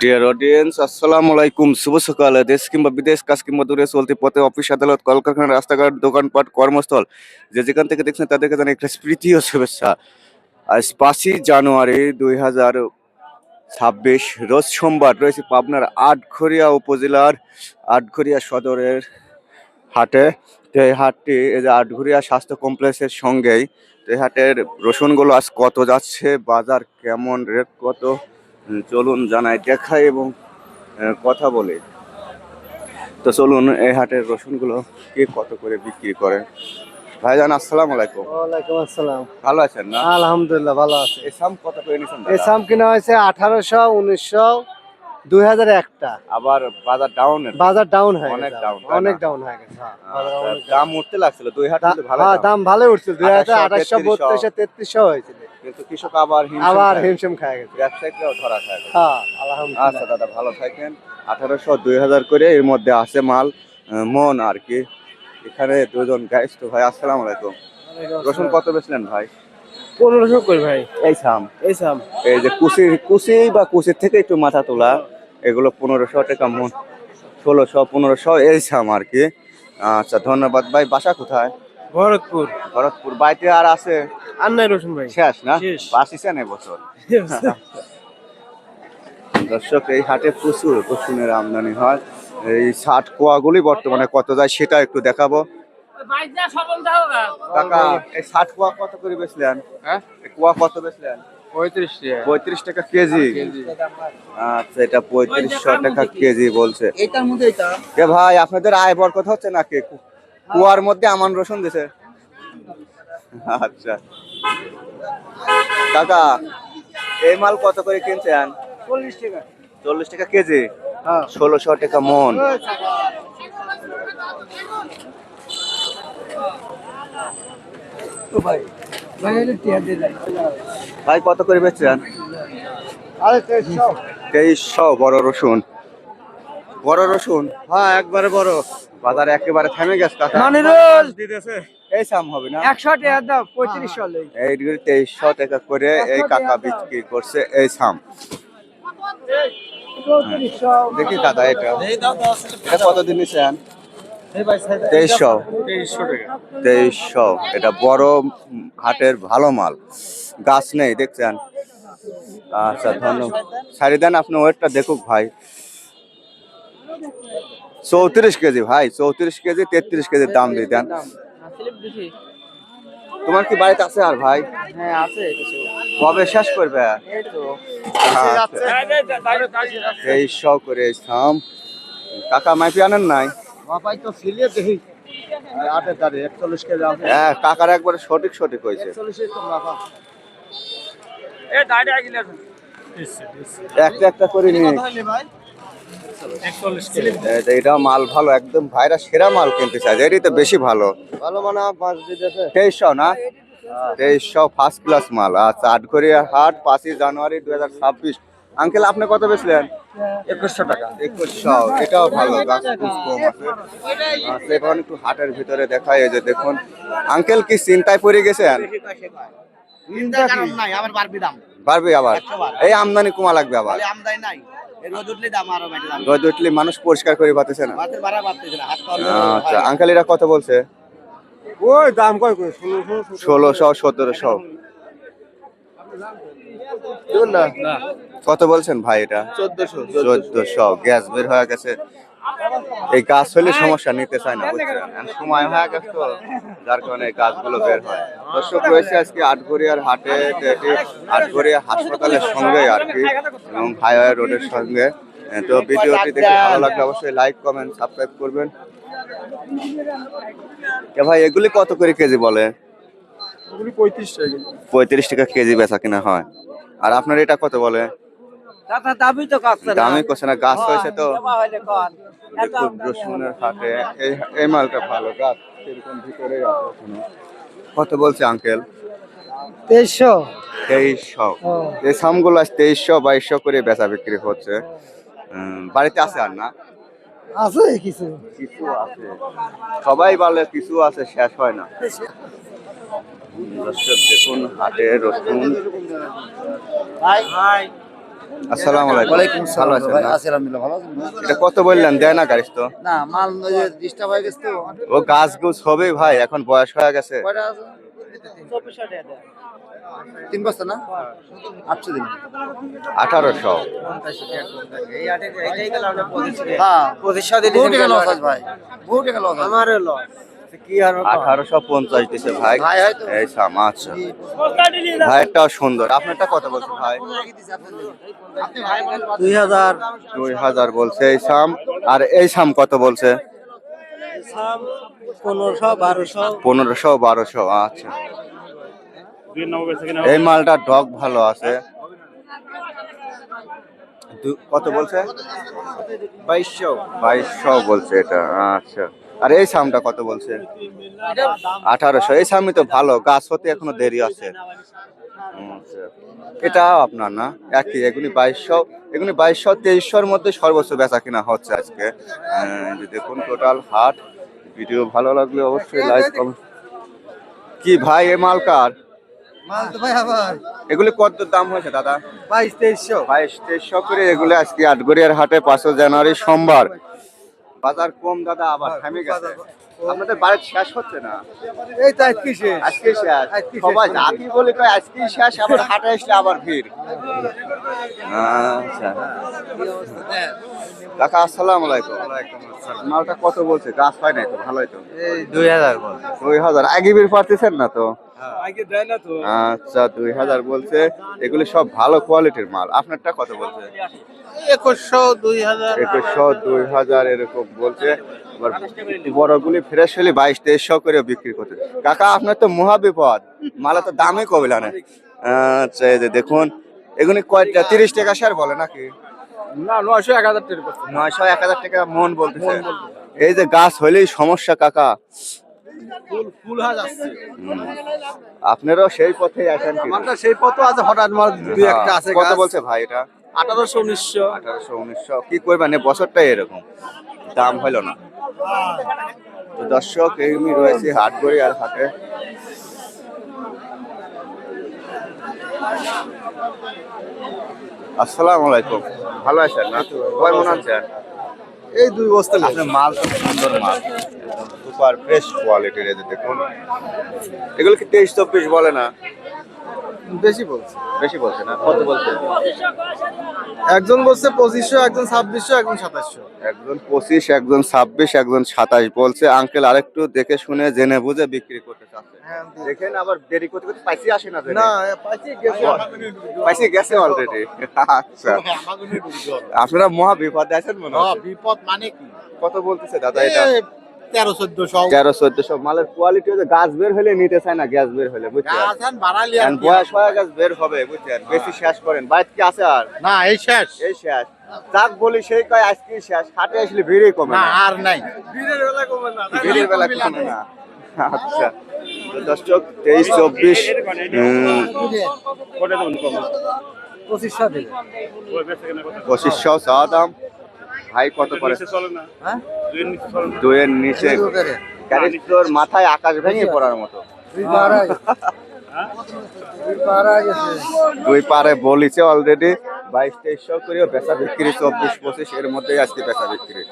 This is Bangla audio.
ডিয়ার অডিয়েন্স আসসালামু আলাইকুম শুভ সকাল দেশ কিংবা বিদেশ কাজ কিংবা দূরে চলতে পথে অফিস আদালত কলকারখানা রাস্তাঘাট দোকানপাট কর্মস্থল যে যেখান থেকে দেখছেন তাদেরকে জানাই একটা ও শুভেচ্ছা আজ পাঁচই জানুয়ারি দুই হাজার ছাব্বিশ, রোজ সোমবার রয়েছে পাবনার আটঘরিয়া উপজেলার আটঘরিয়া সদরের হাটে। এই হাটটি এই যে আটঘরিয়া স্বাস্থ্য কমপ্লেক্সের সঙ্গেই হাটের রসুনগুলো আজ কত যাচ্ছে? বাজার কেমন? রেট কত? চলুন জানাই দেখাই এবং কথা বলে। তো চলুন এই হাটের রসুনগুলো কে কত করে বিক্রি করে? ভাইজান আসসালামু আলাইকুম। ওয়ালাইকুম আসসালাম। ভালো আছেন না? আলহামদুলিল্লাহ ভালো আছে। এই সাম কত করে নিছেন এই দাদা? সাম কিনা হয়েছে আঠারোশো উনিশশো দুই হাজার একটা। আবার বাজার ডাউন বাজার ডাউন হয়ে অনেক? অনেক ডাউন হয়ে গেছে হ্যাঁ, অনেক দাম উঠতে লাগছিল দুই হাট ভালো হ্যাঁ, দাম। দাম ভালো উঠছিল দুই হাজার আঠাশশো বত্রিশশো তেত্রিশশো হয়েছিল। কিন্তু কৃষক আবার আবার হিমশিম খায় গেছে। ব্যবসায়িকরাও ধরা খায় হ্যাঁ আচ্ছা দাদা ভালো থাকেন। আঠারোশো দুই হাজার করে এর মধ্যে আছে মাল মন আর কি। এখানে দুজন গাইস তো ভাই আসসালাম আলাইকুম। রসুন কত বেচলেন ভাই? পনেরোশো করি ভাই। এই সাম এই সাম এই যে কুচি কুচি বা কুচির থেকে একটু মাথা তোলা। এগুলো পনেরোশো টাকা মন। ষোলোশো পনেরোশো এই সাম আর কি। আচ্ছা ধন্যবাদ ভাই। বাসা কোথায়? ভরতপুর। ভরতপুর। বাড়িতে আর আছে? আর নাই রসুন ভাই। শেষ না? শেষ। বাসিছেন এবছর? দর্শক এই হাটে প্রচুর রসুনের আমদানি হয়। এই ষাট কোয়াগুলি বর্তমানে কত যায় সেটা একটু দেখাবো। কাকা এই ষাট কোয়া কত করে বেচলেন? হ্যাঁ? এই কোয়া কত বেচলেন? পঁয়ত্রিশ টাকা। কেজি? আচ্ছা এটা পঁয়ত্রিশশো টাকা কেজি বলছে। এটার মধ্যে এটা? কে ভাই আপনাদের আয় বরকত হচ্ছে নাকি? কু- কুয়ার মধ্যে আমান রসুন দিছে। আচ্ছা। কাকা এই মাল কত করে কিনছেন? চল্লিশ টাকা। চল্লিশ টাকা কেজি? হ্যাঁ। ষোলোশো টাকা মন। ভাই ভাই ভাই কত করে বেচছেন? তেইশশো বড় রসুন। বড় রসুন? হ্যাঁ একবারে বড়। বাজার একেবারে থেমে গেছে কাকা। মানিরুল এই সাম হবে না? একশো টাকা দাও পঁয়ত্রিশশো লেগে এই তেইশশো টাকা করে এই কাকা বিক্রি করছে এই সাম। দেখি দাদা এটা। এটা কত দিন নিছেন? তেইশশো। তেইশশো এটা বড় হাটের ভালো মাল। গাছ নেই দেখছেন? আচ্ছা ধন্যবাদ। ছাড়ি দেন আপনি ওয়েটটা দেখুক ভাই। চৌত্রিশ কেজি ভাই চৌত্রিশ কেজি তেত্রিশ কেজির দাম দিয়ে দেন। তোমার কি বাড়িতে আছে আর ভাই? হ্যাঁ কবে শেষ করবে? এই তো। তেইশশো করে থাম। কাকা মাইপি আনেন নাই? বাপাই তো সিলিয়ে দেখি। আটের দাঁড়ে একচল্লিশ কেজি আছে হ্যাঁ কাকার একবারে সঠিক সঠিক হয়েছে। একচল্লিশে তো বাবা। একটা একটা করে নিয়ে। এটা মাল ভালো একদম ভাইরা সেরা মাল কিনতে চাই এটাই তো বেশি ভালো। ভালো মানে পাঁচ দিতেছে তেইশশো না? তেইশশো ফার্স্ট ক্লাস মাল। আচ্ছা আটঘরিয়া হাট পাঁচই জানুয়ারি দুই হাজার ছাব্বিশ। আঙ্কেল আপনি কত বেচলেন? একুশশো টাকা। একুশশো এটাও ভালো গাছ খুব কম আছে। এখন একটু হাটের ভিতরে দেখায় এই যে দেখুন আঙ্কেল কি চিন্তায় পড়ে গেছেন? নাই আবার বাড়বি আবার? এই আমদানি কমা লাগবে আবার? রোদ উঠলে মানুষ পরিষ্কার করে পাতেছে না? আচ্ছা আঙ্কেল এরা কত বলছে? ওই দাম কয় ষোলোশো ষোলোশো সতেরোশো কত বলছেন ভাই এটা? চোদ্দশো চোদ্দশো। গ্যাস বের হয়ে গেছে। এই গাছ হলে সমস্যা নিতে চায় না বুঝছেন? সময় হয়ে গেছে তো যার কারণে গাছগুলো বের হয়। দর্শক রয়েছে আজকে আটঘরিয়ার হাটে আটঘরিয়া হাসপাতালের সঙ্গে আর কি এবং হাইওয়ে রোডের সঙ্গে। তো ভিডিওটি দেখে ভালো লাগলে অবশ্যই লাইক কমেন্ট সাবস্ক্রাইব করবেন। ভাই এগুলি কত করে কেজি বলে? পঁয়ত্রিশ টাকা কেজি। বেচা কিনা হয়। আর আপনার এটা কত বলে? দাদা দাবি তো দামি করছে না গাছ হয়েছে তো। দেখুন রসুনের হাটে। এই এই মালটা ভালো গাছ সেরকম ভিতরে আছে কত বলছে আঙ্কেল? তেইশশো। তেইশশো। এই সামগুলো তেইশশো বাইশশো করে বেচা বিক্রি হচ্ছে। বাড়িতে আছে আর না? আছে কিছু। কিছু আছে। সবাই বলে কিছু আছে শেষ হয় না। দেখুন হাটে রসুন। আসসালামু আলাইকুম। ওয়ালাইকুম ভালো আছেন ভাই না? আছি আলহামদুলিল্লাহ ভালো আছেন এটা কত বললেন? দেয় না গাড়ি তো। না মাল ডিস্টার্ব হয়ে গেছে তো। ও গাছ গুছ হবে ভাই এখন বয়স হয়ে গেছে। তিন বস্তা না? আটশো দিন। আঠারোশো। হ্যাঁ। পঁচিশশো ভাই। বহু টাকা লস লস আঠারোশো পঞ্চাশ দিছে ভাই। এই সাম আচ্ছা। সুন্দর। আপনারটা কত বলছে ভাই? দুই হাজার। দুই হাজার বলছে। এই সাম আর এই সাম কত বলছে? পনেরোশো বারোশো। পনেরোশো বারোশো আচ্ছা। এই মালটা ডগ ভালো আছে। দু- কত বলছে? বাইশশো। বাইশশো বলছে এটা আচ্ছা। আর এই সামটা কত বলছে? আঠারোশো। এই সামই তো ভালো গাছ হতে এখনও দেরি আছে। আচ্ছা। এটা আপনার না? একই এগুলি বাইশশো এগুলি বাইশশো তেইশশোর মধ্যে সর্বোচ্চ বেচা কিনা হচ্ছে আজকে। দেখুন টোটাল হাট। ভিডিও ভালো লাগলে অবশ্যই লাইক কমেন্ট। কি ভাই এ মাল কার? এগুলি কত দাম হয়েছে দাদা? বাইশ তেইশশো। বাইশ তেইশশো করে এগুলো আজকে আটগড়িয়ার হাটে পাঁচই জানুয়ারি সোমবার। বাজার কম দাদা আবার থামে গেছে। আপনাদের বাড়ির শেষ হচ্ছে না? এই তো আজকে শেষ। আজকে শেষ। সবাই জাতি বলে কয় আজকে শেষ আবার হাটে আসলে আবার ভিড়। আচ্ছা। কাকা আসসালামু আলাইকুম। মালটা কত বলছে? গাছ হয় নাই তো ভালোই তো। এই দুই হাজার দুই হাজার। আগে বের পারতেছেন তো না তো? আচ্ছা দুই হাজার বলছে। এগুলি সব ভালো কোয়ালিটির মাল। আপনারটা কত বলছে? একুশশো দুই হাজার। একুশশো দুই হাজার এরকম বলছে। এবার বড়গুলি ফ্রেশ হলে বাইশ তেইশশো করে বিক্রি করতে। কাকা আপনার তো মহা বিপদ। মালা তো দামে কবিলা না আচ্ছা এই যে দেখুন। এগুলি কয়টা? তিরিশ টাকা শেয়ার বলে নাকি? না নয়শো এক হাজার টাকা। নয়শো এক হাজার টাকা মন বলতেছে। এই যে গাছ হইলেই সমস্যা কাকা। ফুল ফুল হাজ আসছে। হুম। আপনারও সেই পথে আছেন কি সেই পথ আছে হঠাৎ মাল দুই একটা আছে কত বলছে ভাই এটা? আঠারোশো উনিশশো। আঠারোশো উনিশশো। কি করবেন? এই বছরটাই এরকম। দাম হইল না। তো দর্শক এমনি রয়েছে হাটগড়ি আর হাটে। আসসালামু আলাইকুম। ভালো আছেন না? কয় মন আছেন? এই দুই বস্তা আপনার মাল তো সুন্দর মাল। সুপার ফ্রেশ কোয়ালিটির যে দেখুন। এগুলো কি তেইশ চব্বিশ বলে না? বেশি বলছে। বেশি বলছে না? কত বলছে? একজন বলছে পঁচিশশো একজন ছাব্বিশশো একজন সাতাশশো। একজন পঁচিশ একজন ছাব্বিশ একজন সাতাশ বলছে। আঙ্কেল আরেকটু দেখে শুনে জেনে বুঝে বিক্রি করতে চাচ্ছে। দেখেন আবার দেরি করতে করতে পাইসি আসে না না পাইছি গেছে পাইসি গেছে অলরেডি আচ্ছা। আপনারা মহা বিপদে আছেন মনে হয় বিপদ মানে কি? কত বলতেছে দাদা এটা? তেরো চোদ্দশো তেরো চোদ্দশো। মালের কোয়ালিটি হচ্ছে গাছ বের হলে নিতে চায় না গ্যাস বের হলে বুঝছেন? বয়স হয়ে গাছ বের হবে বুঝছেন? বেশি শেষ করেন। বাইরে কি আছে আর? না এই শেষ। এই শেষ। যাক বলি সেই কয় আজকে শেষ। হাটে আসলে ভিড়ই কমে না আর নাই। বীরের বেলা কমে না। ভিড়ের বেলা কমে না। আচ্ছা। দর্শক তেইশ চব্বিশ পঁচিশশো পঁচিশশো চাওয়া দাম। ভাই কত করে? হ্যাঁ? দুয়ের নিচে গাড়ির তোর মাথায় আকাশ ভেঙে পড়ার মতো। দুই পারে বলিছে অলরেডি বাইশ তেইশ করেও বেচা বিক্রি চব্বিশ পঁচিশ এর মধ্যেই আজকে বেচা বিক্রি।